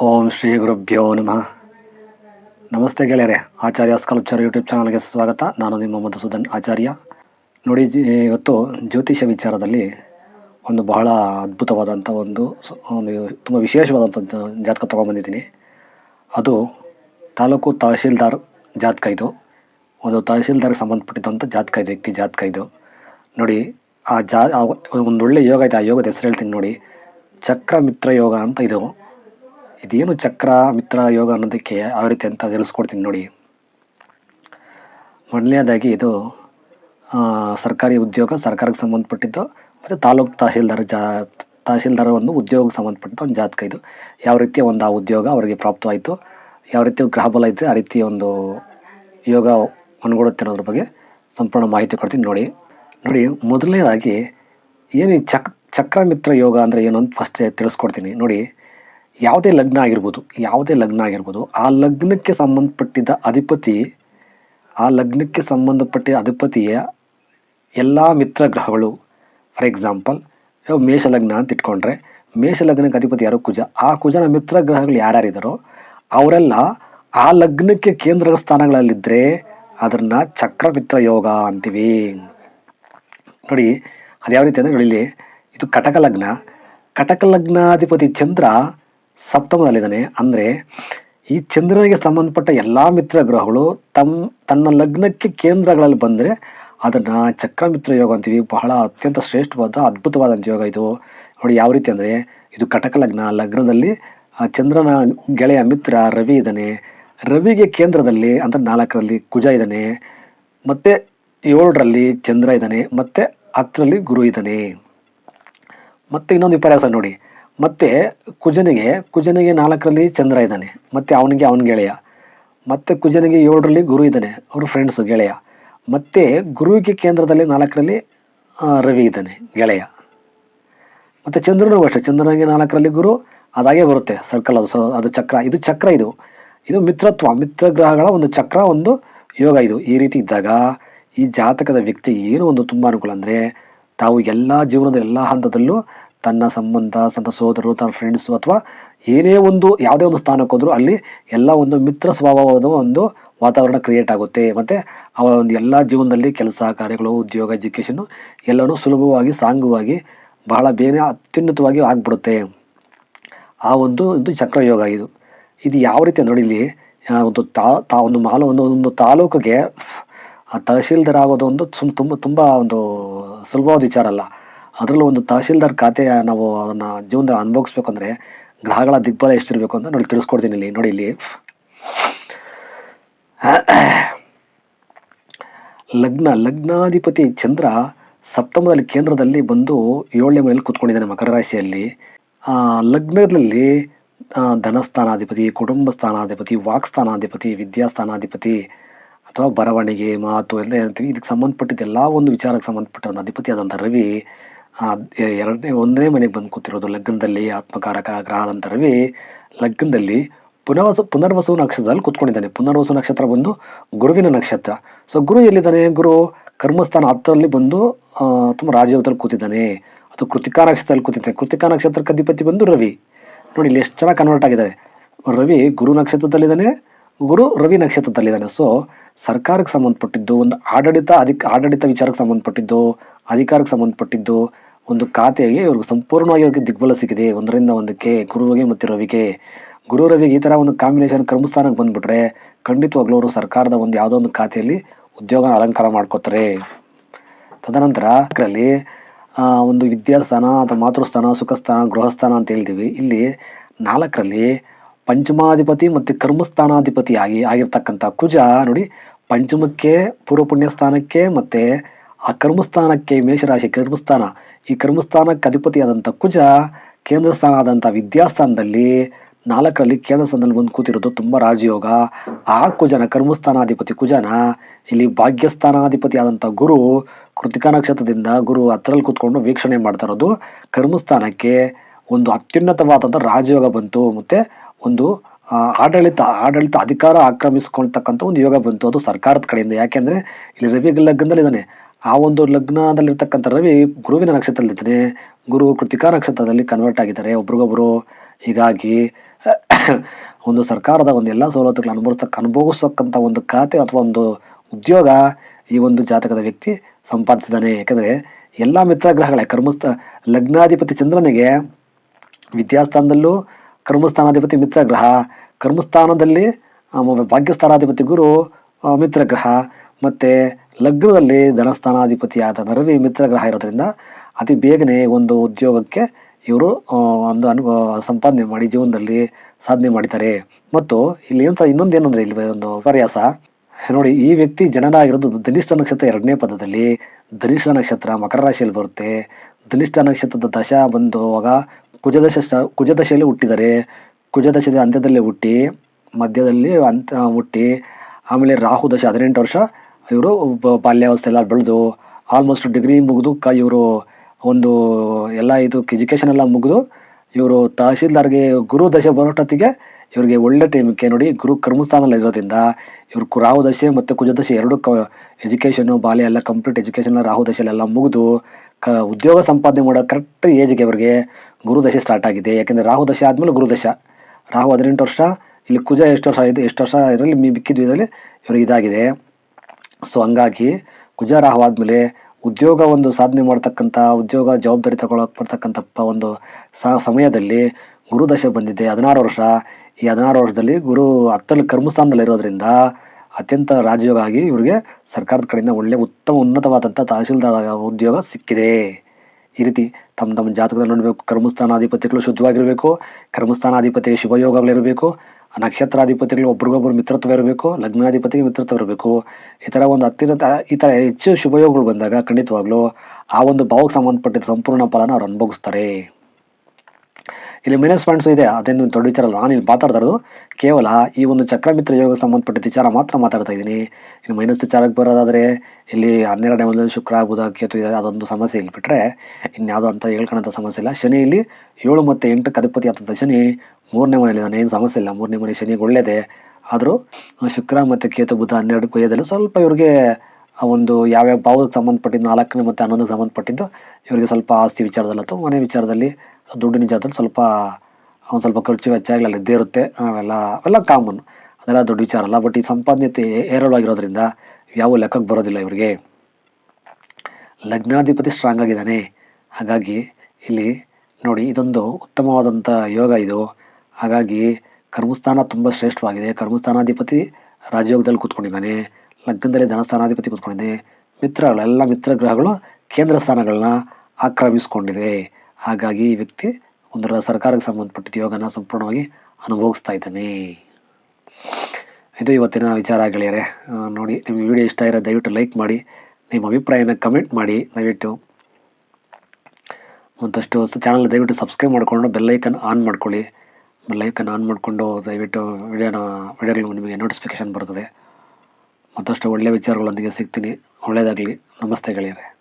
ಓಂ ಶ್ರೀ ಗುರುಭ್ಯೋ ನಮಃ. ನಮಸ್ತೆ ಗೆಳೆಯರೆ, ಆಚಾರ್ಯ ಸ್ಕಲ್ಪ್ಚರ್ ಯೂಟ್ಯೂಬ್ ಚಾನಲ್ಗೆ ಸ್ವಾಗತ. ನಾನು ನಿಮ್ಮ ಮಧುಸೂದನ್ ಆಚಾರ್ಯ. ನೋಡಿ ಇವತ್ತು ಜ್ಯೋತಿಷ ವಿಚಾರದಲ್ಲಿ ಒಂದು ಬಹಳ ಅದ್ಭುತವಾದಂಥ ಒಂದು ತುಂಬ ವಿಶೇಷವಾದಂಥ ಜಾತಕ ತೊಗೊಂಬಂದಿದ್ದೀನಿ. ಅದು ತಾಲೂಕು ತಹಶೀಲ್ದಾರ್ ಜಾತಕ ಇದು. ಒಂದು ತಹಶೀಲ್ದಾರ್ಗೆ ಸಂಬಂಧಪಟ್ಟಿದ್ದಂಥ ಜಾತಕ ಇದು, ವ್ಯಕ್ತಿ ಜಾತಕ ಇದು. ನೋಡಿ, ಆ ಜಾ ಒಂದೊಳ್ಳೆ ಯೋಗ ಇದೆ, ಆ ಯೋಗದ ಹೆಸರು ಹೇಳ್ತೀನಿ ನೋಡಿ. ಚಕ್ರ ಮಿತ್ರ ಯೋಗ ಅಂತ ಇದು. ಇದೇನು ಚಕ್ರ ಮಿತ್ರ ಯೋಗ ಅನ್ನೋದಕ್ಕೆ ಯಾವ ರೀತಿ ಅಂತ ತಿಳಿಸ್ಕೊಡ್ತೀನಿ ನೋಡಿ. ಮೊದಲನೇದಾಗಿ ಇದು ಸರ್ಕಾರಿ ಉದ್ಯೋಗ ಸರ್ಕಾರಕ್ಕೆ ಸಂಬಂಧಪಟ್ಟಿದ್ದು ಮತ್ತು ತಾಲೂಕು ತಹಶೀಲ್ದಾರ್ ಜಾ ತಹಶೀಲ್ದಾರ ಒಂದು ಉದ್ಯೋಗಕ್ಕೆ ಸಂಬಂಧಪಟ್ಟಿದ್ದ ಒಂದು ಜಾತಕ ಇದು. ಯಾವ ರೀತಿಯ ಒಂದು ಆ ಉದ್ಯೋಗ ಅವರಿಗೆ ಪ್ರಾಪ್ತವಾಯಿತು, ಯಾವ ರೀತಿ ಗ್ರಹ ಬಲ ಇದೆ ಆ ರೀತಿ ಒಂದು ಯೋಗ ಅನುಗೊಡುತ್ತೆ ಅನ್ನೋದ್ರ ಬಗ್ಗೆ ಸಂಪೂರ್ಣ ಮಾಹಿತಿ ಕೊಡ್ತೀನಿ ನೋಡಿ. ನೋಡಿ, ಮೊದಲನೇದಾಗಿ ಏನು ಈ ಚಕ್, ಚಕ್ರಮಿತ್ರ ಯೋಗ ಅಂದರೆ ಏನು ಅಂತ ಫಸ್ಟ್ ತಿಳಿಸ್ಕೊಡ್ತೀನಿ. ನೋಡಿ ಯಾವುದೇ ಲಗ್ನ ಆಗಿರ್ಬೋದು, ಯಾವುದೇ ಲಗ್ನ ಆಗಿರ್ಬೋದು, ಆ ಲಗ್ನಕ್ಕೆ ಸಂಬಂಧಪಟ್ಟಿದ್ದ ಅಧಿಪತಿ, ಆ ಲಗ್ನಕ್ಕೆ ಸಂಬಂಧಪಟ್ಟಿದ ಅಧಿಪತಿಯ ಎಲ್ಲ ಮಿತ್ರ ಗ್ರಹಗಳು ಫಾರ್ ಎಕ್ಸಾಂಪಲ್ ಮೇಷ ಲಗ್ನ ಅಂತ ಇಟ್ಕೊಂಡ್ರೆ, ಮೇಷ ಲಗ್ನಕ್ಕೆ ಅಧಿಪತಿ ಯಾರು? ಕುಜ. ಆ ಕುಜನ ಮಿತ್ರ ಗ್ರಹಗಳು ಯಾರ್ಯಾರಿದ್ದಾರೋ ಅವರೆಲ್ಲ ಆ ಲಗ್ನಕ್ಕೆ ಕೇಂದ್ರ ಸ್ಥಾನಗಳಲ್ಲಿದ್ದರೆ ಅದನ್ನು ಚಕ್ರ ಮಿತ್ರ ಯೋಗ ಅಂತೀವಿ. ನೋಡಿ ಅದು ಯಾವ ರೀತಿ ಅಂದರೆ ಇಲ್ಲಿ, ಇದು ಕಟಕ ಲಗ್ನ. ಕಟಕ ಲಗ್ನಾಧಿಪತಿ ಚಂದ್ರ ಸಪ್ತಮದಲ್ಲಿದ್ದಾನೆ. ಅಂದರೆ ಈ ಚಂದ್ರನಿಗೆ ಸಂಬಂಧಪಟ್ಟ ಎಲ್ಲ ಮಿತ್ರ ಗ್ರಹಗಳು ತಮ್ಮ ತನ್ನ ಲಗ್ನಕ್ಕೆ ಕೇಂದ್ರಗಳಲ್ಲಿ ಬಂದರೆ ಅದನ್ನು ಚಕ್ರ ಮಿತ್ರ ಯೋಗ ಅಂತೀವಿ. ಬಹಳ ಅತ್ಯಂತ ಶ್ರೇಷ್ಠವಾದ ಅದ್ಭುತವಾದಂಥ ಯೋಗ ಇದು. ನೋಡಿ ಯಾವ ರೀತಿ ಅಂದರೆ ಇದು ಕಟಕ ಲಗ್ನ. ಲಗ್ನದಲ್ಲಿ ಚಂದ್ರನ ಗೆಳೆಯ ಮಿತ್ರ ರವಿ ಇದ್ದಾನೆ. ರವಿಗೆ ಕೇಂದ್ರದಲ್ಲಿ ಅಂತ ನಾಲ್ಕರಲ್ಲಿ ಕುಜ ಇದ್ದಾನೆ. ಮತ್ತೆ ಏಳರಲ್ಲಿ ಚಂದ್ರ ಇದ್ದಾನೆ. ಮತ್ತೆ ಹತ್ತರಲ್ಲಿ ಗುರು ಇದ್ದಾನೆ. ಮತ್ತೆ ಇನ್ನೊಂದು ವಿಪರ್ಯಾಸ ನೋಡಿ. ಮತ್ತೆ ಕುಜನಿಗೆ ಕುಜನಿಗೆ ನಾಲ್ಕರಲ್ಲಿ ಚಂದ್ರ ಇದ್ದಾನೆ. ಮತ್ತು ಅವನಿಗೆ ಅವನ ಗೆಳೆಯ. ಮತ್ತು ಕುಜನಿಗೆ ಏಳರಲ್ಲಿ ಗುರು ಇದ್ದಾನೆ, ಅವರು ಫ್ರೆಂಡ್ಸು ಗೆಳೆಯ. ಮತ್ತು ಗುರುವಿಗೆ ಕೇಂದ್ರದಲ್ಲಿ ನಾಲ್ಕರಲ್ಲಿ ರವಿ ಇದ್ದಾನೆ, ಗೆಳೆಯ. ಮತ್ತು ಚಂದ್ರನು ಅಷ್ಟೇ, ಚಂದ್ರನಿಗೆ ನಾಲ್ಕರಲ್ಲಿ ಗುರು, ಅದಾಗೇ ಬರುತ್ತೆ ಸರ್ಕಲ್ ಅದು ಅದು ಚಕ್ರ. ಇದು ಚಕ್ರ ಇದು. ಇದು ಮಿತ್ರತ್ವ, ಮಿತ್ರ ಗ್ರಹಗಳ ಒಂದು ಚಕ್ರ, ಒಂದು ಯೋಗ ಇದು. ಈ ರೀತಿ ಇದ್ದಾಗ ಈ ಜಾತಕದ ವ್ಯಕ್ತಿ ಏನು ಒಂದು ತುಂಬ ಅನುಕೂಲ ಅಂದರೆ, ತಾವು ಎಲ್ಲ ಜೀವನದ ಎಲ್ಲ ಹಂತದಲ್ಲೂ ತನ್ನ ಸಂಬಂಧ, ತನ್ನ ಸೋದರರು, ತನ್ನ ಫ್ರೆಂಡ್ಸು ಅಥವಾ ಏನೇ ಒಂದು ಯಾವುದೇ ಒಂದು ಸ್ಥಾನಕ್ಕೆ ಹೋದರೂ ಅಲ್ಲಿ ಎಲ್ಲ ಒಂದು ಮಿತ್ರ ಸ್ವಭಾವದ ಒಂದು ವಾತಾವರಣ ಕ್ರಿಯೇಟ್ ಆಗುತ್ತೆ. ಮತ್ತು ಅವರ ಒಂದು ಎಲ್ಲ ಜೀವನದಲ್ಲಿ ಕೆಲಸ, ಕಾರ್ಯಗಳು, ಉದ್ಯೋಗ ಎಜುಕೇಷನ್ನು ಎಲ್ಲವೂ ಸುಲಭವಾಗಿ, ಸಾಂಗವಾಗಿ ಬಹಳ ಬೇಗ ಅತ್ಯುನ್ನತವಾಗಿ ಆಗ್ಬಿಡುತ್ತೆ. ಆ ಒಂದು ಇದು ಚಕ್ರಯೋಗ ಇದು. ಇದು ಯಾವ ರೀತಿ ನೋಡಿ ಇಲ್ಲಿ ಒಂದು ತಾ ತಾ ಒಂದು ಮಾಲ ಒಂದು ಒಂದು ತಾಲೂಕಿಗೆ ತಹಶೀಲ್ದಾರ್ ಆಗೋದು ಒಂದು ಸುಮ್ ತುಂಬ ತುಂಬ ಒಂದು ಸುಲಭವಾದ ವಿಚಾರ ಅಲ್ಲ. ಅದರಲ್ಲೂ ಒಂದು ತಹಶೀಲ್ದಾರ್ ಖಾತೆ ನಾವು ಅದನ್ನು ಅನುಭವಿಸ್ಬೇಕು ಅಂದರೆ ಗ್ರಹಗಳ ದಿಗ್ಬಲ ಎಷ್ಟಿರಬೇಕು ಅಂತ ನೋಡಿ ತಿಳಿಸ್ಕೊಡ್ತೀನಿ ಇಲ್ಲಿ, ನೋಡಿ ಇಲ್ಲಿ. ಲಗ್ನ, ಲಗ್ನಾಧಿಪತಿ ಚಂದ್ರ ಸಪ್ತಮದಲ್ಲಿ ಕೇಂದ್ರದಲ್ಲಿ ಬಂದು ಏಳನೇ ಮನೆಯಲ್ಲಿ ಕೂತ್ಕೊಂಡಿದ್ದಾನೆ ಮಕರ ರಾಶಿಯಲ್ಲಿ. ಲಗ್ನದಲ್ಲಿ ಧನಸ್ಥಾನಾಧಿಪತಿ ಕುಟುಂಬ ಸ್ಥಾನಾಧಿಪತಿ, ವಾಕ್ ಸ್ಥಾನಾಧಿಪತಿ ವಿದ್ಯಾಸ್ಥಾನಾಧಿಪತಿ ಅಥವಾ ಬರವಣಿಗೆ, ಮಾತು, ಎಲ್ಲ ಹೇಳ್ತೀವಿ ಇದಕ್ಕೆ ಸಂಬಂಧಪಟ್ಟಿದ್ದ ಎಲ್ಲ ಒಂದು ವಿಚಾರಕ್ಕೆ ಸಂಬಂಧಪಟ್ಟ ಒಂದು ಅಧಿಪತಿ ಆದಂಥ ರವಿ ಎರಡನೇ ಒಂದನೇ ಮನೆಗೆ ಬಂದು ಕೂತಿರೋದು ಲಗ್ನದಲ್ಲಿ ಆತ್ಮಕಾರಕ ಗ್ರಹ ಆದಂಥ ರವಿ ಲಗ್ನದಲ್ಲಿ ಪುನರ್ವಸು ಪುನರ್ವಸು ನಕ್ಷತ್ರದಲ್ಲಿ ಕೂತ್ಕೊಂಡಿದ್ದಾನೆ. ಪುನರ್ವಸು ನಕ್ಷತ್ರ ಬಂದು ಗುರುವಿನ ನಕ್ಷತ್ರ. ಸೊ ಗುರು ಎಲ್ಲಿದ್ದಾನೆ? ಗುರು ಕರ್ಮಸ್ಥಾನ ಹತ್ತರಲ್ಲಿ ಬಂದು ಆ, ತುಂಬ ರಾಜಯೋಗದಲ್ಲಿ ಕೂತಿದ್ದಾನೆ. ಅದು ಕೃತಿಕಾ ನಕ್ಷತ್ರದಲ್ಲಿ ಕೂತಿದ್ದಾನೆ. ಕೃತಿಕಾ ನಕ್ಷತ್ರಕ್ಕೆ ಅಧಿಪತಿ ಬಂದು ರವಿ. ನೋಡಿ ಇಲ್ಲಿ ಎಷ್ಟು ಚೆನ್ನಾಗಿ ಕನ್ವರ್ಟ್ ಆಗಿದ್ದಾರೆ ರವಿ ಗುರು ನಕ್ಷತ್ರದಲ್ಲಿದ್ದಾನೆ ಗುರು ರವಿ ನಕ್ಷತ್ರದಲ್ಲಿದ್ದಾನೆ. ಸೊ ಸರ್ಕಾರಕ್ಕೆ ಸಂಬಂಧಪಟ್ಟಿದ್ದು ಒಂದು ಆಡಳಿತ ಅಧಿಕ ಆಡಳಿತ ವಿಚಾರಕ್ಕೆ ಸಂಬಂಧಪಟ್ಟಿದ್ದು ಅಧಿಕಾರಕ್ಕೆ ಸಂಬಂಧಪಟ್ಟಿದ್ದು ಒಂದು ಖಾತೆಗೆ ಇವ್ರಿಗೆ ಸಂಪೂರ್ಣವಾಗಿ ಅವ್ರಿಗೆ ದಿಗ್ಬಲ ಸಿಕ್ಕಿದೆ. ಒಂದರಿಂದ ಒಂದಕ್ಕೆ ಗುರುವಿಗೆ ಮತ್ತು ರವಿಗೆ. ಗುರು ರವಿಗೆ ಈ ಥರ ಒಂದು ಕಾಂಬಿನೇಷನ್ ಕರ್ಮಸ್ಥಾನಕ್ಕೆ ಬಂದ್ಬಿಟ್ರೆ ಖಂಡಿತವಾಗ್ಲೂ ಅವರು ಸರ್ಕಾರದ ಒಂದು ಯಾವುದೋ ಒಂದು ಖಾತೆಯಲ್ಲಿ ಉದ್ಯೋಗ ಅಲಂಕಾರ ಮಾಡ್ಕೋತಾರೆ. ತದನಂತರ ಅದರಲ್ಲಿ ಒಂದು ವಿದ್ಯಾಸ್ಥಾನ ಅಥವಾ ಮಾತೃಸ್ಥಾನ, ಸುಖಸ್ಥಾನ, ಗೃಹಸ್ಥಾನ ಅಂತ ಹೇಳ್ತೀವಿ. ಇಲ್ಲಿ ನಾಲ್ಕರಲ್ಲಿ ಪಂಚಮಾಧಿಪತಿ ಮತ್ತು ಕರ್ಮಸ್ಥಾನಾಧಿಪತಿ ಆಗಿ, ಆಗಿರ್ತಕ್ಕಂಥ ಕುಜ ನೋಡಿ, ಪಂಚಮಕ್ಕೆ ಪೂರ್ವ ಪುಣ್ಯಸ್ಥಾನಕ್ಕೆ ಮತ್ತು ಆ ಕರ್ಮಸ್ಥಾನಕ್ಕೆ ಮೇಷರಾಶಿ ಕರ್ಮಸ್ಥಾನ. ಈ ಕರ್ಮಸ್ಥಾನಕ್ಕೆ ಅಧಿಪತಿಯಾದಂಥ ಕುಜ ಕೇಂದ್ರ ಸ್ಥಾನ ಆದಂಥ ವಿದ್ಯಾಸ್ಥಾನದಲ್ಲಿ ನಾಲ್ಕರಲ್ಲಿ ಕೇಂದ್ರ ಸ್ಥಾನದಲ್ಲಿ ಬಂದು ಕೂತಿರೋದು ತುಂಬ ರಾಜಯೋಗ. ಆ ಕುಜನ ಕರ್ಮಸ್ಥಾನಾಧಿಪತಿ ಕುಜನ, ಇಲ್ಲಿ ಭಾಗ್ಯಸ್ಥಾನಾಧಿಪತಿ ಆದಂಥ ಗುರು ಕೃತಿಕಾ ನಕ್ಷತ್ರದಿಂದ ಗುರು ಹತ್ತರಲ್ಲಿ ಕೂತ್ಕೊಂಡು ವೀಕ್ಷಣೆ ಮಾಡ್ತಾ ಇರೋದು. ಕರ್ಮಸ್ಥಾನಕ್ಕೆ ಒಂದು ಅತ್ಯುನ್ನತವಾದಂಥ ರಾಜಯೋಗ ಬಂತು ಮತ್ತು ಒಂದು ಆಡಳಿತ ಆಡಳಿತ ಅಧಿಕಾರ ಆಕ್ರಮಿಸ್ಕೊಳ್ತಕ್ಕಂಥ ಒಂದು ಯೋಗ ಬಂತು ಅದು ಸರ್ಕಾರದ ಕಡೆಯಿಂದ. ಯಾಕೆಂದರೆ ಇಲ್ಲಿ ರವಿ ಲಗ್ನದಲ್ಲಿದ್ದಾನೆ. ಆ ಒಂದು ಲಗ್ನದಲ್ಲಿರ್ತಕ್ಕಂಥ ರವಿ ಗುರುವಿನ ನಕ್ಷತ್ರದಲ್ಲಿದ್ದಾನೆ. ಗುರು ಕೃತಿಕಾ ನಕ್ಷತ್ರದಲ್ಲಿ ಕನ್ವರ್ಟ್ ಆಗಿದ್ದಾರೆ. ಒಬ್ರಿಗೊಬ್ಬರು ಹೀಗಾಗಿ ಒಂದು ಸರ್ಕಾರದ ಒಂದು ಎಲ್ಲ ಸವಲತ್ತುಗಳು ಅನುಭವಿಸ್ತಕ್ಕ ಅನುಭವಿಸ್ತಕ್ಕಂಥ ಒಂದು ಖಾತೆ ಅಥವಾ ಒಂದು ಉದ್ಯೋಗ ಈ ಒಂದು ಜಾತಕದ ವ್ಯಕ್ತಿ ಸಂಪಾದಿಸಿದ್ದಾನೆ. ಯಾಕಂದರೆ ಎಲ್ಲ ಮಿತ್ರಗ್ರಹಗಳೇ ಕರ್ಮಸ್ಥ, ಲಗ್ನಾಧಿಪತಿ ಚಂದ್ರನಿಗೆ ವಿದ್ಯಾಸ್ಥಾನದಲ್ಲೂ ಕರ್ಮಸ್ಥಾನಾಧಿಪತಿ ಮಿತ್ರಗ್ರಹ ಕರ್ಮಸ್ಥಾನದಲ್ಲಿ ಭಾಗ್ಯಸ್ಥಾನಾಧಿಪತಿ ಗುರು ಮಿತ್ರಗ್ರಹ ಮತ್ತು ಲಗ್ನದಲ್ಲಿ ಧನಸ್ಥಾನಾಧಿಪತಿಯಾದ ನರವಿ ಮಿತ್ರಗ್ರಹ ಇರೋದ್ರಿಂದ ಅತಿ ಬೇಗನೆ ಒಂದು ಉದ್ಯೋಗಕ್ಕೆ ಇವರು ಒಂದು ಅನು ಸಂಪಾದನೆ ಮಾಡಿ ಜೀವನದಲ್ಲಿ ಸಾಧನೆ ಮಾಡಿದ್ದಾರೆ. ಮತ್ತು ಇಲ್ಲಿ ಏನು ಇನ್ನೊಂದು ಏನಂದರೆ ಇಲ್ಲಿ ಒಂದು ವಿಪರ್ಯಾಸ ನೋಡಿ, ಈ ವ್ಯಕ್ತಿ ಜನನಾಗಿರೋದು ಧನಿಷ್ಠ ನಕ್ಷತ್ರ ಎರಡನೇ ಪದದಲ್ಲಿ. ಧನಿಷ್ಠ ನಕ್ಷತ್ರ ಮಕರ ರಾಶಿಯಲ್ಲಿ ಬರುತ್ತೆ. ಧನಿಷ್ಠ ನಕ್ಷತ್ರದ ದಶ ಬಂದುವಾಗ ಕುಜದಶ ಕುಜದಶೆಯಲ್ಲಿ ಹುಟ್ಟಿದ್ದಾರೆ. ಕುಜದಶದ ಅಂತ್ಯದಲ್ಲಿ ಹುಟ್ಟಿ, ಮಧ್ಯದಲ್ಲಿ ಅಂತ ಹುಟ್ಟಿ, ಆಮೇಲೆ ರಾಹು ದಶ ಹದಿನೆಂಟು ವರ್ಷ ಇವರು ಬಾಲ್ಯಾವಸ್ಥೆ ಎಲ್ಲ ಬೆಳೆದು ಆಲ್ಮೋಸ್ಟ್ ಡಿಗ್ರಿ ಮುಗಿದು ಕ ಇವರು ಒಂದು ಎಲ್ಲ ಇದು ಎಜುಕೇಷನ್ ಎಲ್ಲ ಮುಗಿದು ಇವರು ತಹಶೀಲ್ದಾರ್ಗೆ ಗುರು ದಶೆ ಬರೋಟತ್ತಿಗೆ ಇವರಿಗೆ ಒಳ್ಳೆ ಟೈಮಕ್ಕೆ ನೋಡಿ ಗುರು ಕರ್ಮಸ್ಥಾನದಲ್ಲಿ ಇರೋದ್ರಿಂದ ಇವರು ರಾಹು ದಶೆ ಮತ್ತು ಕುಜದಶೆ ಎರಡು ಕ ಎಜುಕೇಷನು ಬಾಲ್ಯ ಎಲ್ಲ ಕಂಪ್ಲೀಟ್ ಎಜುಕೇಷನ್ ರಾಹು ದಶೆಲೆಲ್ಲ ಮುಗಿದು ಕ ಉದ್ಯೋಗ ಸಂಪಾದನೆ ಮಾಡೋ ಕರೆಕ್ಟ್ ಏಜ್ಗೆ ಅವರಿಗೆ ಗುರುದಶೆ ಸ್ಟಾರ್ಟ್ ಆಗಿದೆ. ಯಾಕೆಂದರೆ ರಾಹು ದಶೆ ಆದಮೇಲೆ ಗುರುದಶ ರಾಹು ಹದಿನೆಂಟು ವರ್ಷ, ಇಲ್ಲಿ ಕುಜ ಎಷ್ಟು ವರ್ಷ ಇದೆ ಎಷ್ಟು ವರ್ಷ ಇದರಲ್ಲಿ ಮಿ ಮಿಕ್ಕಿದ್ದು ಇದರಲ್ಲಿ ಇವ್ರಿಗೆ ಇದಾಗಿದೆ. ಸೊ ಹಂಗಾಗಿ ಗುಜರಾಹವಾದ್ಮೇಲೆ ಉದ್ಯೋಗ ಒಂದು ಸಾಧನೆ ಮಾಡ್ತಕ್ಕಂಥ, ಉದ್ಯೋಗ ಜವಾಬ್ದಾರಿ ತಗೊಳಕ್ ಬರ್ತಕ್ಕಂಥ ಒಂದು ಸ, ಸಮಯದಲ್ಲಿ ಗುರುದಶೆ ಬಂದಿದೆ. ಹದಿನಾರು ವರ್ಷ. ಈ ಹದಿನಾರು ವರ್ಷದಲ್ಲಿ ಗುರು ಹತ್ತಲ್ಲಿ ಕರ್ಮಸ್ಥಾನದಲ್ಲಿ ಇರೋದ್ರಿಂದ ಅತ್ಯಂತ ರಾಜಯೋಗ ಆಗಿ ಇವರಿಗೆ ಸರ್ಕಾರದ ಕಡೆಯಿಂದ ಒಳ್ಳೆ ಉತ್ತಮ ಉನ್ನತವಾದಂಥ ತಹಶೀಲ್ದಾರ ಉದ್ಯೋಗ ಸಿಕ್ಕಿದೆ. ಈ ರೀತಿ ತಮ್ಮ ತಮ್ಮ ಜಾತಕದಲ್ಲಿ ನೋಡಬೇಕು. ಕರ್ಮಸ್ಥಾನಾಧಿಪತಿಗಳು ಶುದ್ಧವಾಗಿರಬೇಕು. ಕರ್ಮಸ್ಥಾನಾಧಿಪತಿಗೆ ಶುಭಯೋಗಗಳಿರಬೇಕು ನಕ್ಷತ್ರಾಧಿಪತಿಗಳು ಒಬ್ರಿಗೊಬ್ರು ಮಿತ್ರತ್ವ ಇರಬೇಕು, ಲಗ್ನಾಧಿಪತಿಗೆ ಮಿತ್ರತ್ವ ಇರಬೇಕು. ಈ ಥರ ಒಂದು ಅತ್ಯಂತ ಈ ಥರ ಹೆಚ್ಚು ಶುಭಯೋಗಗಳು ಬಂದಾಗ ಖಂಡಿತವಾಗ್ಲೂ ಆ ಒಂದು ಭಾವಕ್ಕೆ ಸಂಬಂಧಪಟ್ಟಿದ್ದ ಸಂಪೂರ್ಣ ಫಲನ ಅವ್ರು ಅನುಭವಿಸ್ತಾರೆ. ಇಲ್ಲಿ ಮೈನಸ್ ಪಾಯಿಂಟ್ಸ್ ಇದೆ, ಅದೇನು ದೊಡ್ಡ ವಿಚಾರ ನಾನು ಇಲ್ಲಿ ಮಾತಾಡ್ತಾ ಇರೋದು ಕೇವಲ ಈ ಒಂದು ಚಕ್ರಮಿತ್ರ ಯೋಗಕ್ಕೆ ಸಂಬಂಧಪಟ್ಟಿದ್ದ ವಿಚಾರ ಮಾತ್ರ ಮಾತಾಡ್ತಾ ಇದ್ದೀನಿ. ಇನ್ನು ಮೈನಸ್ ವಿಚಾರಕ್ಕೆ ಬರೋದಾದರೆ ಇಲ್ಲಿ ಹನ್ನೆರಡನೇ ಒಂದು ಶುಕ್ರ, ಬುಧ, ಕೇತು ಇದೆ, ಅದೊಂದು ಸಮಸ್ಯೆ ಇಲ್ಲಿ ಬಿಟ್ಟರೆ ಇನ್ಯಾವುದೋ ಅಂತ ಹೇಳ್ಕೊಳ್ಳೋಂಥ ಸಮಸ್ಯೆ ಇಲ್ಲ. ಶನಿ ಇಲ್ಲಿ ಏಳು ಮತ್ತು ಎಂಟು ಅಧಿಪತಿ ಆದಂಥ ಶನಿ ಮೂರನೇ ಮನೆಯಲ್ಲಿದ್ದಾನೆ ಏನು ಸಮಸ್ಯೆ ಇಲ್ಲ. ಮೂರನೇ ಮನೆ ಶನಿಗೆ ಒಳ್ಳೆಯದೇ ಆದರೂ, ಶುಕ್ರ ಮತ್ತು ಕೇತು ಬುಧ ಹನ್ನೆರಡು ಕೊಯ್ಯದಲ್ಲಿ ಸ್ವಲ್ಪ ಇವ್ರಿಗೆ ಆ ಒಂದು ಯಾವ್ಯಾವ ಭಾವಕ್ಕೆ ಸಂಬಂಧಪಟ್ಟಿದ್ದು, ನಾಲ್ಕನೇ ಮತ್ತು ಹನ್ನೊಂದಕ್ಕೆ ಸಂಬಂಧಪಟ್ಟಿದ್ದು, ಇವರಿಗೆ ಸ್ವಲ್ಪ ಆಸ್ತಿ ವಿಚಾರದಲ್ಲಿ ಅಥವಾ ಮನೆ ವಿಚಾರದಲ್ಲಿ, ದುಡ್ಡಿನ ವಿಚಾರದಲ್ಲಿ ಸ್ವಲ್ಪ ಒಂದು ಸ್ವಲ್ಪ ಖರ್ಚು ವೆಚ್ಚಗಳೆಲ್ಲ ಇದ್ದೇ ಇರುತ್ತೆ. ಅವೆಲ್ಲ ಅವೆಲ್ಲ ಕಾಮನ್ ಅದೆಲ್ಲ ದೊಡ್ಡ ವಿಚಾರ ಅಲ್ಲ. ಬಟ್ ಈ ಸಂಪಾದನೆ ಏರಳವಾಗಿರೋದ್ರಿಂದ ಯಾವ ಲೆಕ್ಕಕ್ಕೆ ಬರೋದಿಲ್ಲ ಇವರಿಗೆ. ಲಗ್ನಾಧಿಪತಿ ಸ್ಟ್ರಾಂಗ್ ಆಗಿದ್ದಾನೆ. ಹಾಗಾಗಿ ಇಲ್ಲಿ ನೋಡಿ, ಇದೊಂದು ಉತ್ತಮವಾದಂಥ ಯೋಗ ಇದು. ಹಾಗಾಗಿ ಕರ್ಮಸ್ಥಾನ ತುಂಬ ಶ್ರೇಷ್ಠವಾಗಿದೆ. ಕರ್ಮಸ್ಥಾನಾಧಿಪತಿ ರಾಜಯೋಗದಲ್ಲಿ ಕೂತ್ಕೊಂಡಿದ್ದಾನೆ. ಲಗ್ನದಲ್ಲಿ ಧನಸ್ಥಾನಾಧಿಪತಿ ಕೂತ್ಕೊಂಡಿದೆ. ಮಿತ್ರಗಳು ಎಲ್ಲ ಮಿತ್ರ ಗ್ರಹಗಳು ಕೇಂದ್ರ ಸ್ಥಾನಗಳನ್ನ ಆಕ್ರಮಿಸಿಕೊಂಡಿದೆ. ಹಾಗಾಗಿ ಈ ವ್ಯಕ್ತಿ ಒಂದು ಸರ್ಕಾರಕ್ಕೆ ಸಂಬಂಧಪಟ್ಟಿದ್ದ ಯೋಗನ ಸಂಪೂರ್ಣವಾಗಿ ಅನುಭವಿಸ್ತಾ ಇದ್ದಾನೆ. ಇದು ಇವತ್ತಿನ ವಿಚಾರ ಗೆಳೆಯರೆ. ನೋಡಿ ನಿಮಗೆ ವಿಡಿಯೋ ಇಷ್ಟ ಇರೋ ದಯವಿಟ್ಟು ಲೈಕ್ ಮಾಡಿ, ನಿಮ್ಮ ಅಭಿಪ್ರಾಯನ ಕಮೆಂಟ್ ಮಾಡಿ, ದಯವಿಟ್ಟು ಮತ್ತಷ್ಟು ಚಾನಲ್ ದಯವಿಟ್ಟು ಸಬ್ಸ್ಕ್ರೈಬ್ ಮಾಡಿಕೊಂಡು ಬೆಲ್ಲೈಕನ್ ಆನ್ ಮಾಡ್ಕೊಳ್ಳಿ. ಬೆಲ್ಲೈಕನ್ ಆನ್ ಮಾಡಿಕೊಂಡು ದಯವಿಟ್ಟು ವಿಡಿಯೋನ ವಿಡಿಯೋಗಳು ನಿಮಗೆ ನೋಟಿಫಿಕೇಶನ್ ಬರ್ತದೆ. ಮತ್ತಷ್ಟು ಒಳ್ಳೆಯ ವಿಚಾರಗಳೊಂದಿಗೆ ಸಿಗ್ತೀನಿ. ಒಳ್ಳೆಯದಾಗಲಿ ನಮಸ್ತೆ ಗೆಳೆಯರೆ.